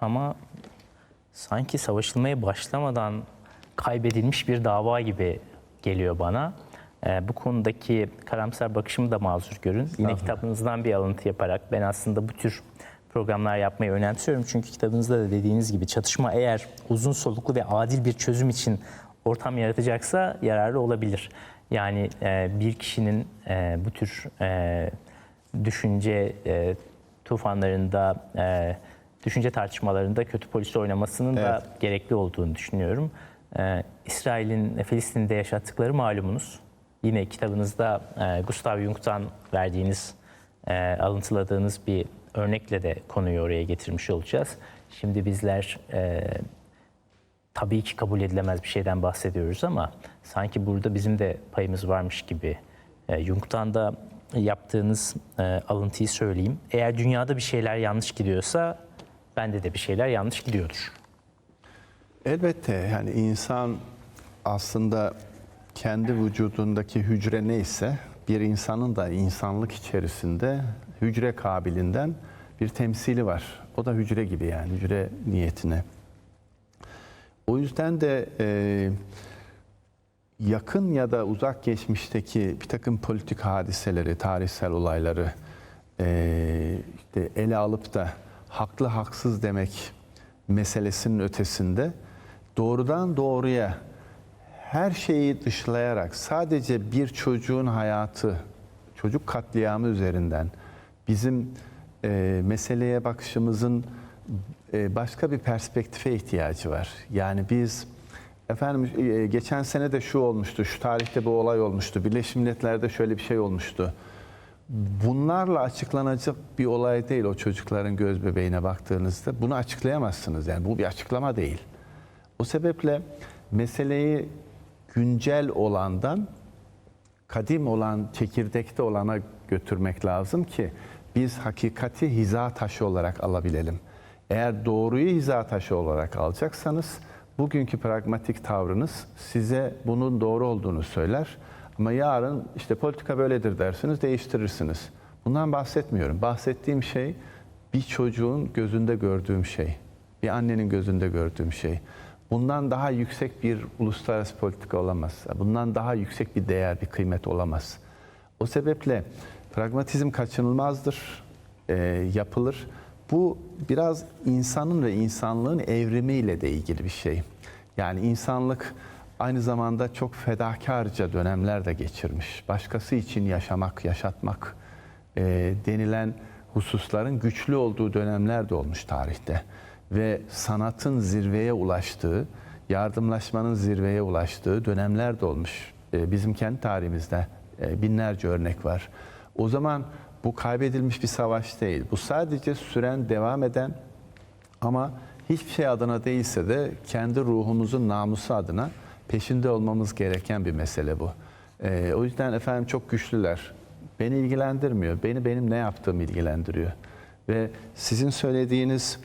ama sanki savaşılmaya başlamadan kaybedilmiş bir dava gibi geliyor bana. Ee, bu konudaki karamsar bakışımı da mazur görün. Yine kitabınızdan bir alıntı yaparak ben aslında bu tür programlar yapmayı önemsiyorum. Çünkü kitabınızda da dediğiniz gibi çatışma eğer uzun soluklu ve adil bir çözüm için ortam yaratacaksa yararlı olabilir. Yani e, bir kişinin e, bu tür e, düşünce e, tufanlarında, e, düşünce tartışmalarında kötü polis oynamasının da gerekli olduğunu düşünüyorum. E, İsrail'in Filistin'de yaşattıkları malumunuz. Yine kitabınızda e, Gustav Jung'tan verdiğiniz, e, alıntıladığınız bir örnekle de konuyu oraya getirmiş olacağız. Şimdi bizler e, tabii ki kabul edilemez bir şeyden bahsediyoruz ama sanki burada bizim de payımız varmış gibi. E, Jung'tan da yaptığınız e, alıntıyı söyleyeyim. Eğer dünyada bir şeyler yanlış gidiyorsa bende de bir şeyler yanlış gidiyordur. Elbette yani insan aslında kendi vücudundaki hücre neyse bir insanın da insanlık içerisinde hücre kabilinden bir temsili var. O da hücre gibi yani hücre niyetine. O yüzden de e, yakın ya da uzak geçmişteki bir takım politik hadiseleri, tarihsel olayları e, işte ele alıp da haklı haksız demek meselesinin ötesinde doğrudan doğruya her şeyi dışlayarak sadece bir çocuğun hayatı, çocuk katliamı üzerinden bizim e, meseleye bakışımızın e, başka bir perspektife ihtiyacı var. Yani biz efendim e, geçen sene de şu olmuştu, şu tarihte bu olay olmuştu, Birleşmiş Milletler'de şöyle bir şey olmuştu. Bunlarla açıklanacak bir olay değil o çocukların göz bebeğine baktığınızda. Bunu açıklayamazsınız yani bu bir açıklama değil. O sebeple meseleyi güncel olandan kadim olan çekirdekte olana götürmek lazım ki biz hakikati hiza taşı olarak alabilelim. Eğer doğruyu hiza taşı olarak alacaksanız bugünkü pragmatik tavrınız size bunun doğru olduğunu söyler. Ama yarın işte politika böyledir dersiniz değiştirirsiniz. Bundan bahsetmiyorum. Bahsettiğim şey bir çocuğun gözünde gördüğüm şey. Bir annenin gözünde gördüğüm şey. Bundan daha yüksek bir uluslararası politika olamaz. Bundan daha yüksek bir değer, bir kıymet olamaz. O sebeple pragmatizm kaçınılmazdır, e, yapılır. Bu biraz insanın ve insanlığın evrimiyle de ilgili bir şey. Yani insanlık aynı zamanda çok fedakarca dönemler de geçirmiş. Başkası için yaşamak, yaşatmak e, denilen hususların güçlü olduğu dönemler de olmuş tarihte. Ve sanatın zirveye ulaştığı, yardımlaşmanın zirveye ulaştığı dönemler de olmuş. E, bizim kendi tarihimizde e, binlerce örnek var. O zaman bu kaybedilmiş bir savaş değil. Bu sadece süren, devam eden ama hiçbir şey adına değilse de kendi ruhumuzun namusu adına peşinde olmamız gereken bir mesele bu. Ee, o yüzden efendim çok güçlüler. Beni ilgilendirmiyor. Beni benim ne yaptığım ilgilendiriyor. Ve sizin söylediğiniz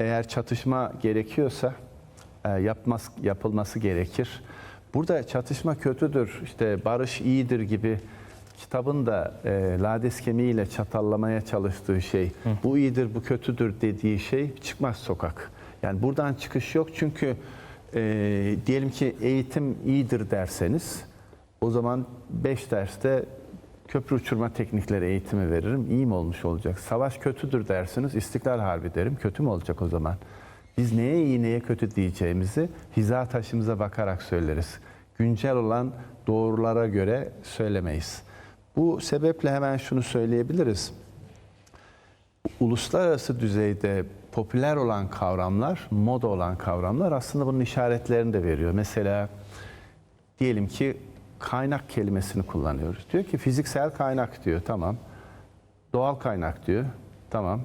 eğer çatışma gerekiyorsa e, yapmaz, yapılması gerekir. Burada çatışma kötüdür, işte barış iyidir gibi kitabın da e, lades kemiğiyle çatallamaya çalıştığı şey, bu iyidir, bu kötüdür dediği şey çıkmaz sokak. Yani buradan çıkış yok çünkü e, diyelim ki eğitim iyidir derseniz, o zaman 5 derste köprü uçurma teknikleri eğitimi veririm, iyi mi olmuş olacak? Savaş kötüdür dersiniz, İstiklal Harbi derim, kötü mü olacak o zaman? Biz neye iyi, neye kötü diyeceğimizi hiza taşımıza bakarak söyleriz. Güncel olan doğrulara göre söylemeyiz. Bu sebeple hemen şunu söyleyebiliriz. Uluslararası düzeyde popüler olan kavramlar, moda olan kavramlar aslında bunun işaretlerini de veriyor. Mesela diyelim ki kaynak kelimesini kullanıyoruz. Diyor ki fiziksel kaynak diyor, tamam. Doğal kaynak diyor, tamam.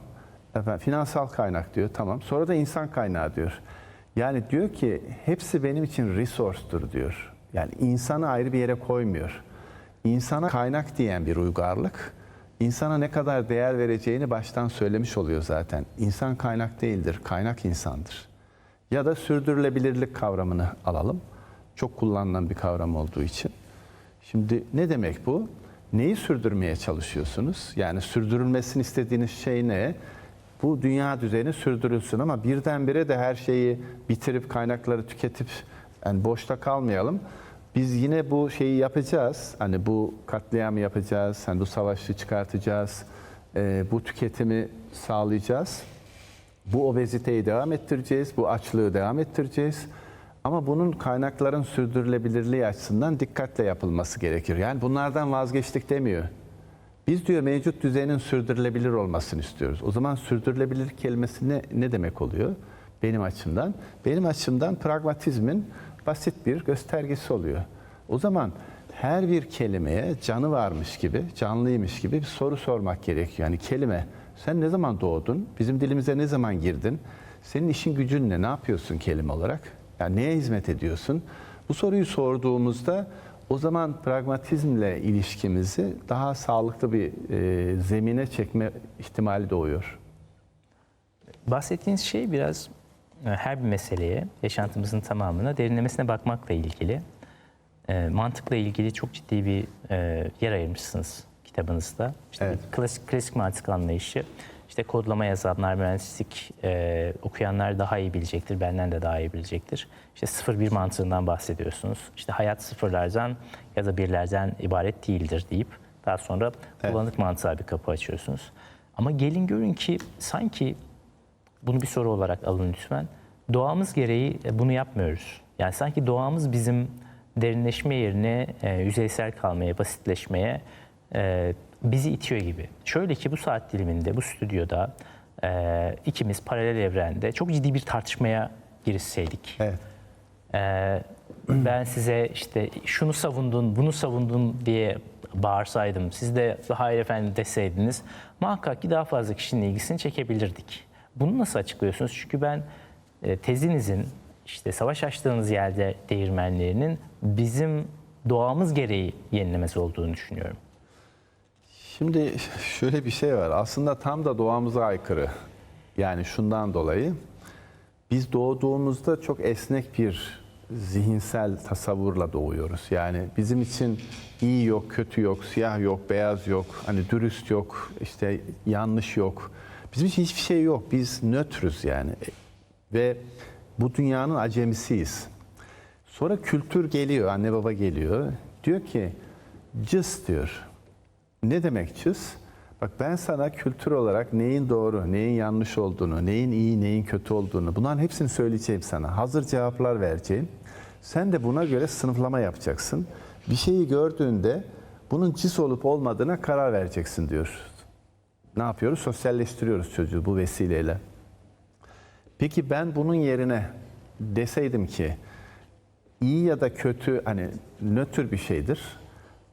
Efendim, finansal kaynak diyor, tamam. Sonra da insan kaynağı diyor. Yani diyor ki hepsi benim için resource'tur diyor. Yani insanı ayrı bir yere koymuyor. İnsana kaynak diyen bir uygarlık, insana ne kadar değer vereceğini baştan söylemiş oluyor zaten. İnsan kaynak değildir, kaynak insandır. Ya da sürdürülebilirlik kavramını alalım. Çok kullanılan bir kavram olduğu için. Şimdi ne demek bu? Neyi sürdürmeye çalışıyorsunuz? Yani sürdürülmesini istediğiniz şey ne? bu dünya düzeni sürdürülsün ama birdenbire de her şeyi bitirip kaynakları tüketip yani boşta kalmayalım. Biz yine bu şeyi yapacağız. Hani bu katliamı yapacağız. Hani bu savaşı çıkartacağız. Ee, bu tüketimi sağlayacağız. Bu obeziteyi devam ettireceğiz. Bu açlığı devam ettireceğiz. Ama bunun kaynakların sürdürülebilirliği açısından dikkatle yapılması gerekir. Yani bunlardan vazgeçtik demiyor. Biz diyor mevcut düzenin sürdürülebilir olmasını istiyoruz. O zaman sürdürülebilir kelimesi ne, ne demek oluyor benim açımdan? Benim açımdan pragmatizmin basit bir göstergesi oluyor. O zaman her bir kelimeye canı varmış gibi, canlıymış gibi bir soru sormak gerekiyor. Yani kelime, sen ne zaman doğdun? Bizim dilimize ne zaman girdin? Senin işin gücün ne? Ne yapıyorsun kelime olarak? Yani neye hizmet ediyorsun? Bu soruyu sorduğumuzda o zaman pragmatizmle ilişkimizi daha sağlıklı bir e, zemine çekme ihtimali doğuyor. Bahsettiğiniz şey biraz her bir meseleye, yaşantımızın tamamına derinlemesine bakmakla ilgili. E, mantıkla ilgili çok ciddi bir e, yer ayırmışsınız kitabınızda. İşte Evet. klasik, klasik mantık anlayışı. İşte kodlama yazanlar, mühendislik e, okuyanlar daha iyi bilecektir, benden de daha iyi bilecektir. İşte sıfır bir mantığından bahsediyorsunuz. İşte hayat sıfırlardan ya da birlerden ibaret değildir deyip daha sonra Evet. bulanık mantığa bir kapı açıyorsunuz. Ama gelin görün ki sanki bunu bir soru olarak alın lütfen. Doğamız gereği e, bunu yapmıyoruz. Yani sanki doğamız bizim derinleşme yerine e, yüzeysel kalmaya, basitleşmeye e, bizi itiyor gibi. Şöyle ki bu saat diliminde, bu stüdyoda e, ikimiz paralel evrende çok ciddi bir tartışmaya girişseydik. Evet. Ee, ben size işte şunu savundun, bunu savundun diye bağırsaydım, siz de hayır efendim deseydiniz muhakkak ki daha fazla kişinin ilgisini çekebilirdik. Bunu nasıl açıklıyorsunuz? Çünkü ben e, tezinizin işte savaş açtığınız yerde değirmenlerinin bizim doğamız gereği yenilemesi olduğunu düşünüyorum. Şimdi şöyle bir şey var. Aslında tam da doğamıza aykırı. Yani şundan dolayı biz doğduğumuzda çok esnek bir zihinsel tasavvurla doğuyoruz. Yani bizim için iyi yok, kötü yok, siyah yok, beyaz yok, hani dürüst yok, işte yanlış yok. Bizim için hiçbir şey yok. Biz nötrüz yani. Ve bu dünyanın acemisiyiz. Sonra kültür geliyor, anne baba geliyor. Diyor ki, cız diyor. Ne demek cız? Bak ben sana kültür olarak neyin doğru, neyin yanlış olduğunu, neyin iyi, neyin kötü olduğunu bunların hepsini söyleyeceğim sana. Hazır cevaplar vereceğim. Sen de buna göre sınıflama yapacaksın. Bir şeyi gördüğünde bunun cis olup olmadığına karar vereceksin diyor. Ne yapıyoruz? Sosyalleştiriyoruz çocuğu bu vesileyle. Peki ben bunun yerine deseydim ki iyi ya da kötü hani nötr bir şeydir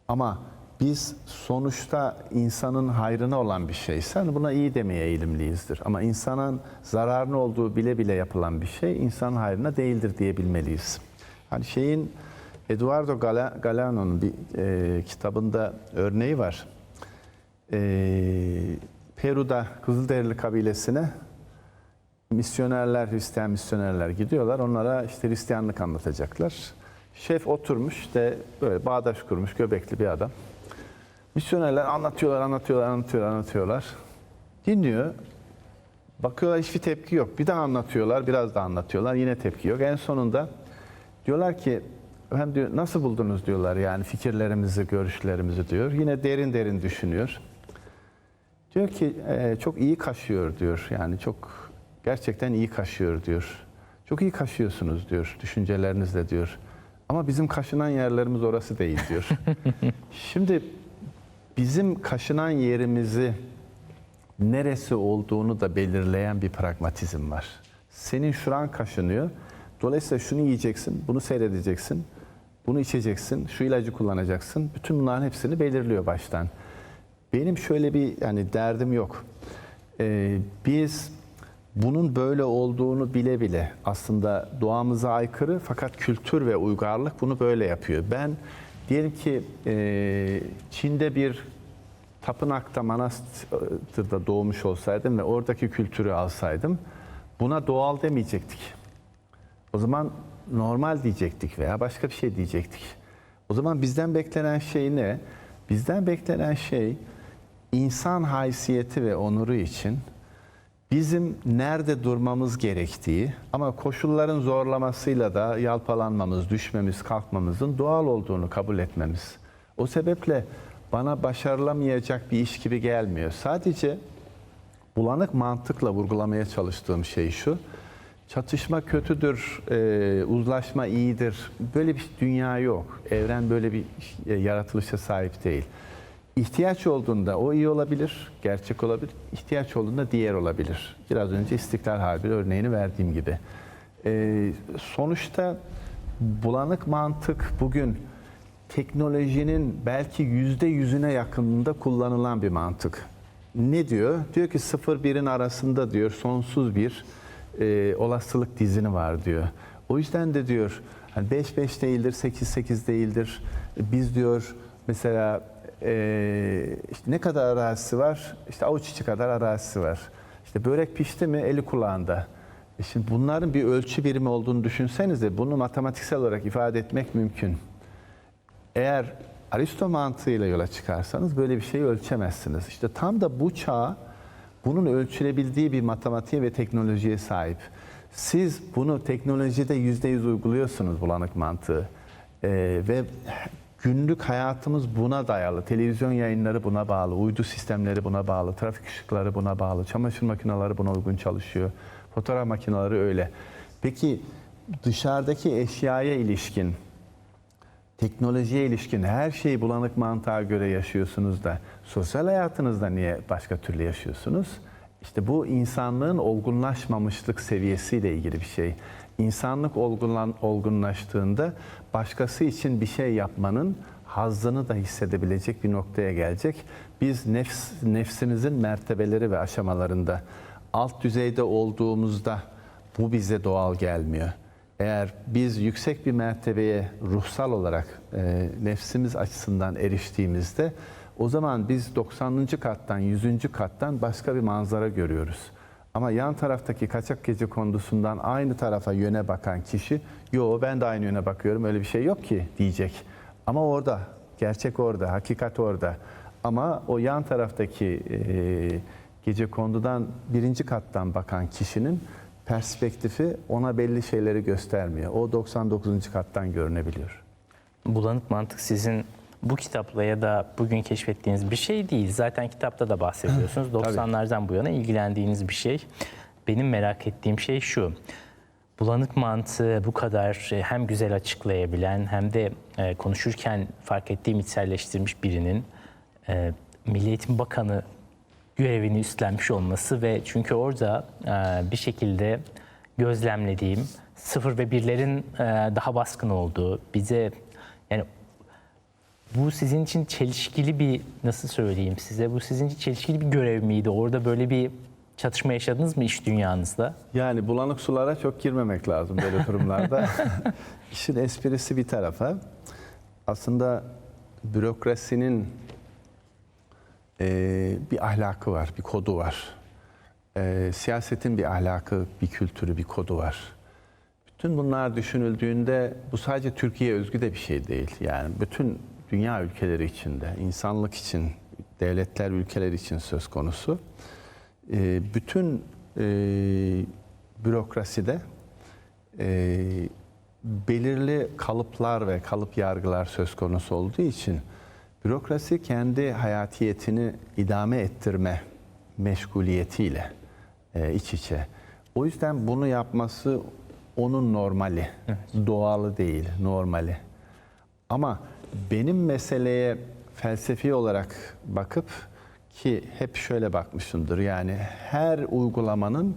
ama biz sonuçta insanın hayrına olan bir şeyse hani buna iyi demeye eğilimliyizdir. Ama insanın zararlı olduğu bile bile yapılan bir şey insanın hayrına değildir diyebilmeliyiz. Hani şeyin Eduardo Galeano'nun bir e, kitabında örneği var. E, Peru'da Kızılderili kabilesine misyonerler, Hristiyan misyonerler gidiyorlar. Onlara işte Hristiyanlık anlatacaklar. Şef oturmuş işte böyle bağdaş kurmuş göbekli bir adam. Misyonerler anlatıyorlar, anlatıyorlar, anlatıyorlar, anlatıyorlar. Dinliyor. Bakıyorlar hiçbir tepki yok. Bir daha anlatıyorlar, biraz daha anlatıyorlar. Yine tepki yok. En sonunda diyorlar ki hem diyor nasıl buldunuz diyorlar yani fikirlerimizi, görüşlerimizi diyor. Yine derin derin düşünüyor. Diyor ki "E, çok iyi kaşıyor diyor. Yani çok gerçekten iyi kaşıyor diyor. Çok iyi kaşıyorsunuz diyor düşüncelerinizle diyor. Ama bizim kaşınan yerlerimiz orası değil diyor. Şimdi bizim kaşınan yerimizi neresi olduğunu da belirleyen bir pragmatizm var. Senin şuran kaşınıyor. Dolayısıyla şunu yiyeceksin, bunu seyredeceksin, bunu içeceksin, şu ilacı kullanacaksın. Bütün bunların hepsini belirliyor baştan. Benim şöyle bir yani derdim yok. Ee, biz bunun böyle olduğunu bile bile aslında doğamıza aykırı fakat kültür ve uygarlık bunu böyle yapıyor. Ben diyelim ki e, Çin'de bir tapınakta, manastırda doğmuş olsaydım ve oradaki kültürü alsaydım buna doğal demeyecektik. O zaman normal diyecektik veya başka bir şey diyecektik. O zaman bizden beklenen şey ne? Bizden beklenen şey insan haysiyeti ve onuru için bizim nerede durmamız gerektiği ama koşulların zorlamasıyla da yalpalanmamız, düşmemiz, kalkmamızın doğal olduğunu kabul etmemiz. O sebeple bana başarılamayacak bir iş gibi gelmiyor. Sadece bulanık mantıkla vurgulamaya çalıştığım şey şu. Çatışma kötüdür, e, uzlaşma iyidir. Böyle bir dünya yok. Evren böyle bir e, yaratılışa sahip değil. İhtiyaç olduğunda o iyi olabilir, gerçek olabilir. İhtiyaç olduğunda diğer olabilir. Biraz önce İstiklal Harbi örneğini verdiğim gibi. E, sonuçta bulanık mantık bugün teknolojinin belki yüzde yüzüne yakınında kullanılan bir mantık. Ne diyor? Diyor ki 0-1'in arasında diyor sonsuz bir e, olasılık dizini var diyor. O yüzden de diyor hani 5-5 değildir, 8-8 değildir. Biz diyor mesela e, işte ne kadar arazisi var? İşte avuç içi kadar arazisi var. İşte börek pişti mi eli kulağında. E şimdi bunların bir ölçü birimi olduğunu düşünsenize bunu matematiksel olarak ifade etmek mümkün. Eğer Aristo mantığıyla yola çıkarsanız böyle bir şeyi ölçemezsiniz. İşte tam da bu çağ bunun ölçülebildiği bir matematiğe ve teknolojiye sahip. Siz bunu teknolojide yüzde yüz uyguluyorsunuz bulanık mantığı. Ee, ve günlük hayatımız buna dayalı. Televizyon yayınları buna bağlı, uydu sistemleri buna bağlı, trafik ışıkları buna bağlı, çamaşır makineleri buna uygun çalışıyor, fotoğraf makineleri öyle. Peki dışarıdaki eşyaya ilişkin teknolojiye ilişkin her şeyi bulanık mantığa göre yaşıyorsunuz da sosyal hayatınızda niye başka türlü yaşıyorsunuz? İşte bu insanlığın olgunlaşmamışlık seviyesiyle ilgili bir şey. İnsanlık olgunlan, olgunlaştığında başkası için bir şey yapmanın hazzını da hissedebilecek bir noktaya gelecek. Biz nefs, nefsimizin mertebeleri ve aşamalarında alt düzeyde olduğumuzda bu bize doğal gelmiyor. Eğer biz yüksek bir mertebeye ruhsal olarak e, nefsimiz açısından eriştiğimizde o zaman biz 90. kattan 100. kattan başka bir manzara görüyoruz. Ama yan taraftaki kaçak gece kondusundan aynı tarafa yöne bakan kişi yo ben de aynı yöne bakıyorum öyle bir şey yok ki diyecek. Ama orada gerçek orada hakikat orada. Ama o yan taraftaki e, gece kondudan birinci kattan bakan kişinin perspektifi ona belli şeyleri göstermiyor. O 99. kattan görünebiliyor. Bulanık mantık sizin bu kitapla ya da bugün keşfettiğiniz bir şey değil. Zaten kitapta da bahsediyorsunuz. 90'lardan bu yana ilgilendiğiniz bir şey. Benim merak ettiğim şey şu. Bulanık mantığı bu kadar e, hem güzel açıklayabilen hem de e, konuşurken fark ettiğim içselleştirmiş birinin e, Milli Eğitim Bakanı görevini üstlenmiş olması ve çünkü orada bir şekilde gözlemlediğim sıfır ve birlerin daha baskın olduğu bize yani bu sizin için çelişkili bir nasıl söyleyeyim size bu sizin için çelişkili bir görev miydi? Orada böyle bir çatışma yaşadınız mı iş dünyanızda? Yani bulanık sulara çok girmemek lazım böyle durumlarda. İşin esprisi bir tarafa. Aslında bürokrasinin e, bir ahlakı var, bir kodu var. E, siyasetin bir ahlakı, bir kültürü, bir kodu var. Bütün bunlar düşünüldüğünde bu sadece Türkiye özgü de bir şey değil. Yani bütün dünya ülkeleri içinde, insanlık için, devletler, ülkeler için söz konusu. E, bütün e, bürokraside e, belirli kalıplar ve kalıp yargılar söz konusu olduğu için bürokrasi kendi hayatiyetini idame ettirme meşguliyetiyle e, iç içe. O yüzden bunu yapması onun normali, doğalı değil, normali. Ama benim meseleye felsefi olarak bakıp ki hep şöyle bakmışımdır yani her uygulamanın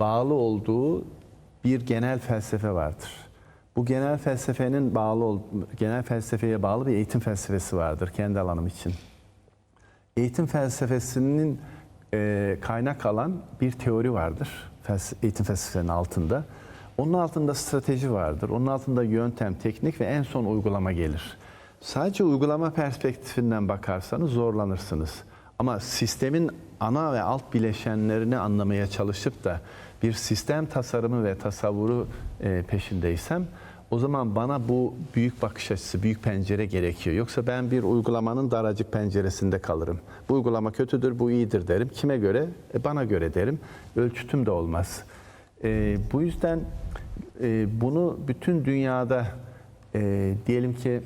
bağlı olduğu bir genel felsefe vardır. Bu genel felsefenin bağlı genel felsefeye bağlı bir eğitim felsefesi vardır kendi alanım için. Eğitim felsefesinin e, kaynak alan bir teori vardır. Felse- eğitim felsefesinin altında. Onun altında strateji vardır. Onun altında yöntem, teknik ve en son uygulama gelir. Sadece uygulama perspektifinden bakarsanız zorlanırsınız. Ama sistemin ana ve alt bileşenlerini anlamaya çalışıp da bir sistem tasarımı ve tasavvuru e, peşindeysem o zaman bana bu büyük bakış açısı, büyük pencere gerekiyor. Yoksa ben bir uygulamanın daracık penceresinde kalırım. Bu uygulama kötüdür, bu iyidir derim. Kime göre? E bana göre derim. Ölçütüm de olmaz. E, bu yüzden e, bunu bütün dünyada e, diyelim ki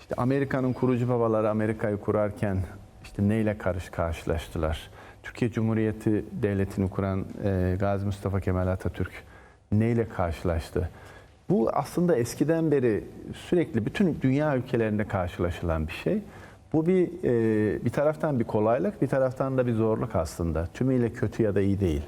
işte Amerika'nın kurucu babaları Amerika'yı kurarken işte neyle karış karşılaştılar? Türkiye Cumhuriyeti Devleti'ni kuran e, Gazi Mustafa Kemal Atatürk neyle karşılaştı? Bu aslında eskiden beri sürekli bütün dünya ülkelerinde karşılaşılan bir şey. Bu bir e, bir taraftan bir kolaylık, bir taraftan da bir zorluk aslında. Tümüyle kötü ya da iyi değil.